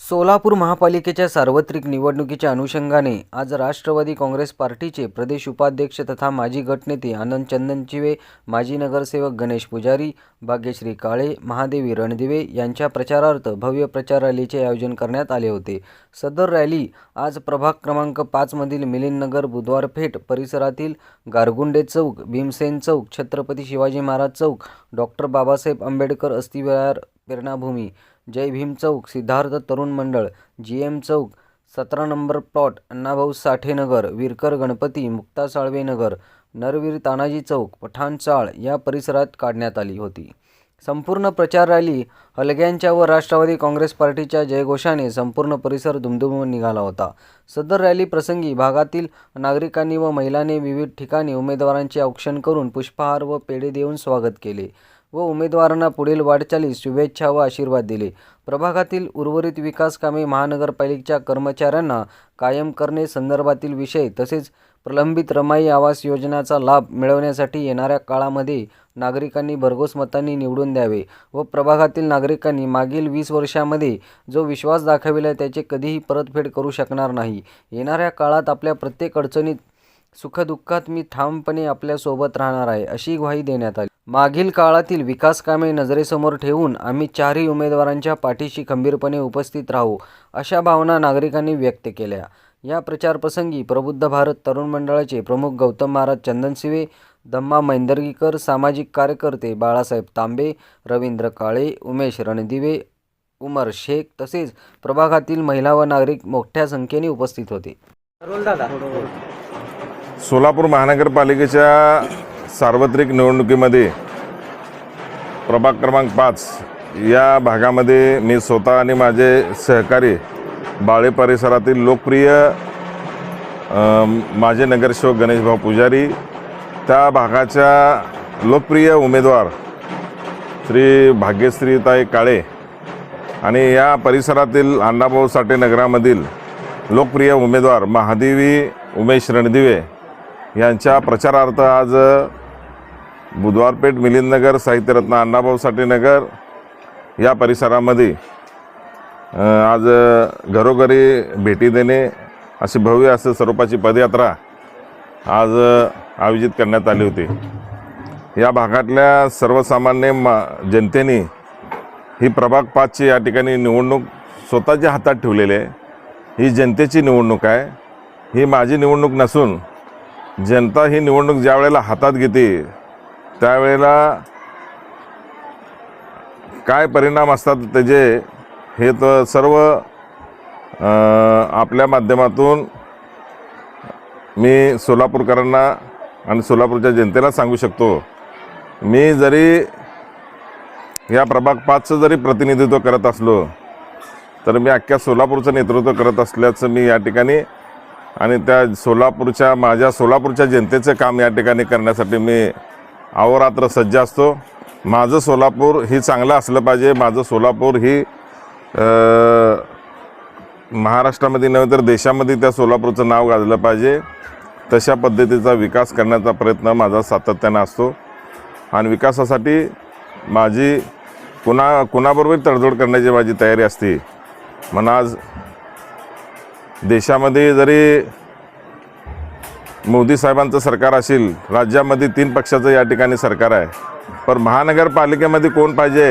सोलापूर महापालिकेच्या सार्वत्रिक निवडणुकीच्या अनुषंगाने आज राष्ट्रवादी काँग्रेस पार्टीचे प्रदेश उपाध्यक्ष तथा माजी गटनेते आनंद चंदनचिवे माजी नगरसेवक गणेश पुजारी भाग्यश्री काळे महादेवी रणदिवे यांच्या प्रचारार्थ भव्य प्रचार रॅलीचे आयोजन करण्यात आले होते. सदर रॅली आज प्रभाग क्रमांक पाचमधील मिलिंदनगर बुधवारपेठ परिसरातील Gargunde Chowk Bhimsen Chowk Chhatrapati Shivaji Maharaj Chowk doctor Babasaheb Ambedkar Asthivihar Prernabhumi Jai Bhim Chowk Siddharth Tarun Mandal G M Chowk सतरा नंबर प्लॉट अण्णाभाऊ साठे नगर विरकर गणपती मुक्ता साळवे नगर नरवीर तानाजी चौक पठाण चाळ या परिसरात काढण्यात आली होती. संपूर्ण प्रचार रॅली हलग्यांच्या व राष्ट्रवादी काँग्रेस पार्टीच्या जयघोषाने संपूर्ण परिसर दुमदुमून निघाला होता. सदर रॅली प्रसंगी भागातील नागरिकांनी व महिलांनी विविध ठिकाणी उमेदवारांचे औक्षण करून पुष्पहार व पेढे देऊन स्वागत केले. व उमेदवारांना पुढील वाटचालीस शुभेच्छा व आशीर्वाद दिले. प्रभागातील उर्वरित विकास कामे महानगरपालिकेच्या कर्मचाऱ्यांना कायम करणे संदर्भातील विषय तसेच प्रलंबित रमाई आवास योजनेचा लाभ मिळवण्यासाठी येणाऱ्या काळामध्ये नागरिकांनी भरघोस मतांनी निवडून द्यावे व प्रभागातील नागरिकांनी मागील वीस वर्षामध्ये जो विश्वास दाखविला त्याचे कधीही परतफेड करू शकणार नाही. येणाऱ्या काळात आपल्या प्रत्येक अडचणीत सुखदुःखात मी ठामपणे आपल्यासोबत राहणार आहे अशी ग्वाही देण्यात आली. मागील काळातील विकास कामे नजरेसमोर ठेवून आम्ही चारही उमेदवारांच्या पाठीशी खंबीरपणे उपस्थित राहू अशा भावना नागरिकांनी व्यक्त केल्या. या प्रचारप्रसंगी प्रबुद्ध भारत तरुण मंडळाचे प्रमुख गौतम महाराज चंदनसिवे दम्मा मैंदर्गीकर सामाजिक कार्यकर्ते बाळासाहेब तांबे रवींद्र काळे उमेश रणदिवे उमर शेख तसेच प्रभागातील महिला व नागरिक मोठ्या संख्येने उपस्थित होते. सोलापूर महानगरपालिकेच्या सार्वत्रिक निवडणुकीमध्ये प्रभाग क्रमांक पाच या भागामध्ये मी स्वतः आणि माझे सहकारी बाळे परिसरातील लोकप्रिय माझे नगरसेवक गणेशभाऊ पुजारी त्या भागाच्या लोकप्रिय उमेदवार श्री भाग्यश्रीताई काळे आणि या परिसरातील अण्णाभाऊ साठे नगरामधील लोकप्रिय उमेदवार महादेवी उमेश रणदिवे यांच्या प्रचारार्थ आज बुधवारपेठ मिलिंदनगर साहित्यरत्न अण्णाभाऊ साठे नगर या परिसरामध्ये आज घरोघरी भेटी देणे अशी भव्य असं स्वरूपाची पदयात्रा आज आयोजित करण्यात आली होती. या भागातल्या सर्वसामान्य मा जनतेने ही प्रभाग पाचची या ठिकाणी निवडणूक स्वतःच्या हातात ठेवलेली आहे. ही जनतेची निवडणूक आहे. ही माझी निवडणूक नसून जनता ही निवडणूक ज्या वेळेला हातात घेते त्यावेळेला काय परिणाम असतात त्याचे हे तर सर्व आपल्या माध्यमातून मी सोलापूरकरांना आणि सोलापूरच्या जनतेला सांगू शकतो. मी जरी या प्रभाग पाचचं जरी प्रतिनिधित्व करत असलो तर मी अख्ख्या सोलापूरचं नेतृत्व करत असल्याचं मी या ठिकाणी आणि त्या सोलापूरच्या माझ्या सोलापूरच्या जनतेचं काम या ठिकाणी करण्यासाठी मी अहोरात्र सज्ज असतो. माझं सोलापूर ही चांगलं असलं पाहिजे. माझं सोलापूर ही महाराष्ट्रामध्ये नव्हे तर देशामध्ये त्या सोलापूरचं नाव गाजलं पाहिजे. तशा पद्धतीचा विकास करण्याचा प्रयत्न माझा सातत्यानं असतो. आणि विकासासाठी माझी कुणा कुणाबरोबर तडजोड करण्याची माझी तयारी असते. म्हणून आज देशामध्ये जरी मोदी साहेबांचं सरकार असेल राज्यामध्ये तीन पक्षाचं या ठिकाणी सरकार आहे. पण महानगरपालिकेमध्ये कोण पाहिजे?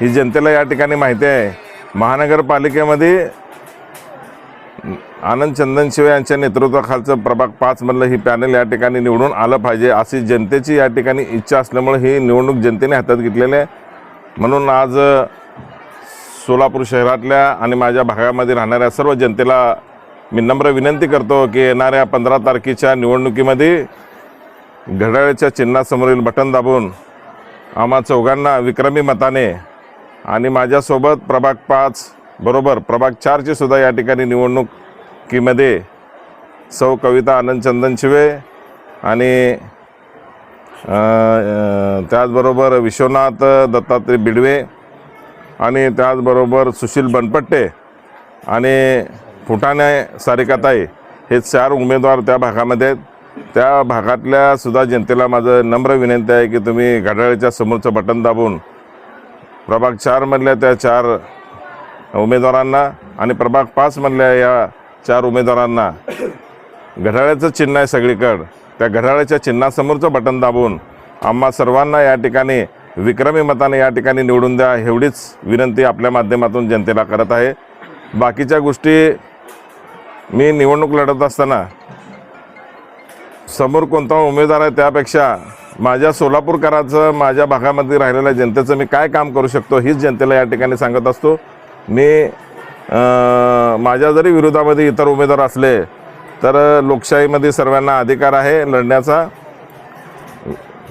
ही जनतेला या ठिकाणी माहिती आहे. महानगरपालिकेमध्ये आनंद चंदनशिवे यांच्या नेतृत्वाखालचं प्रभाग पाचमधलं ही पॅनल या ठिकाणी निवडून आलं पाहिजे अशी जनतेची या ठिकाणी इच्छा असल्यामुळे ही निवडणूक जनतेने हातात घेतलेली आहे. म्हणून आज सोलापूर शहरातल्या आणि माझ्या भागामध्ये राहणाऱ्या सर्व जनतेला मी नम्र विनंती करतो की येणाऱ्या पंधरा तारखेच्या निवडणुकीमध्ये घड्याळ्याच्या चिन्हासमोरील बटन दाबून आम्हा चौघांना विक्रमी मताने आणि माझ्यासोबत प्रभाग पाच बरोबर प्रभाग चारची सुद्धा या ठिकाणी निवडणुकीमध्ये सौ कविता आनंद चंदनशिवे आणि त्याचबरोबर विश्वनाथ दत्तात्रय बिडवे आणि त्याचबरोबर सुशील बनपट्टे आणि फुटाणे सारिकाताई हे चार उमेदवार त्या भागामध्ये आहेत. त्या भागातल्या सुद्धा जनतेला माझं नम्र विनंती आहे की तुम्ही घड्याळीच्या समोरचं बटन दाबून प्रभाग चारमधल्या त्या चार उमेदवारांना आणि प्रभाग पाचमधल्या या चार उमेदवारांना घड्याळाचं चिन्ह आहे सगळीकडं. त्या घड्याळ्याच्या चिन्हासमोरचं बटन दाबून आम्हा सर्वांना या ठिकाणी विक्रमी मताने या ठिकाणी निवडून द्या एवढीच विनंती आपल्या माध्यमातून जनतेला करत आहे. बाकीच्या गोष्टी मी निवडणूक लढत असताना समोर कोणता उमेदवार आहे त्यापेक्षा माझ्या सोलापूरकराचं माझ्या भागामध्ये राहिलेल्या जनतेचं मी काय काम करू शकतो हीच जनतेला या ठिकाणी सांगत असतो. मी माझ्या जरी विरोधामध्ये इतर उमेदवार असले तर लोकशाहीमध्ये सर्वांना अधिकार आहे लढण्याचा.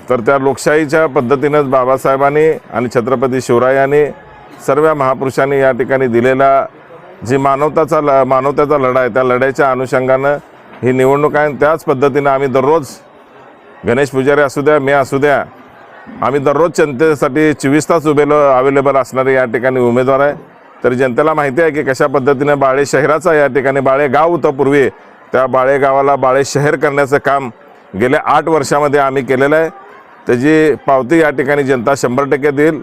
तर त्या लोकशाहीच्या पद्धतीनंच बाबासाहेबांनी आणि छत्रपती शिवरायांनी सर्व महापुरुषांनी या ठिकाणी दिलेला जी मानवताचा ल मानवतेचा लढा आहे त्या लढ्याच्या अनुषंगानं ही निवडणूक आहे. आणि त्याच पद्धतीनं आम्ही दररोज गणेश पुजारी असू द्या मी असू द्या आम्ही दररोज जनतेसाठी चोवीस तास उभेलो अवेलेबल असणारे या ठिकाणी उमेदवार आहे. तर जनतेला माहिती आहे की कशा पद्धतीनं बाळे शहराचा या ठिकाणी बाळे गाव होतं पूर्वी त्या बाळे गावाला बाळे शहर करण्याचं काम गेल्या आठ वर्षामध्ये आम्ही केलेलं आहे. त्याची पावती या ठिकाणी जनता शंभर टक्के देईल.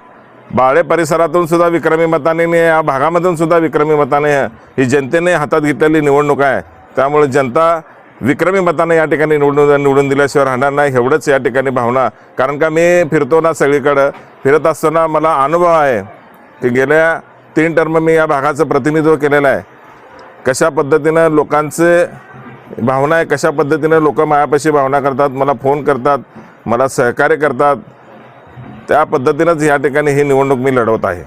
बाळे परिसरातून सुद्धा विक्रमी मताने या भागामधून सुद्धा विक्रमी मताने ही जनतेने हातात घेतलेली निवडणूक आहे. त्यामुळे जनता विक्रमी मताने या ठिकाणी निवडून निवडून दिल्याशिवाय राहणार नाही एवढंच या ठिकाणी भावना. कारण का मी फिरतो ना सगळीकडं फिरत असताना मला अनुभव आहे की गेल्या तीन टर्म मी या भागाचं प्रतिनिधित्व केलेलं आहे. कशा पद्धतीनं लोकांचे भावना आहे कशा पद्धतीनं लोक मायापाशी भावना करतात मला फोन करतात मला सहकार्य करतात. त्या पद्धतीनंच या ठिकाणी ही निवडणूक मी लढवत आहे.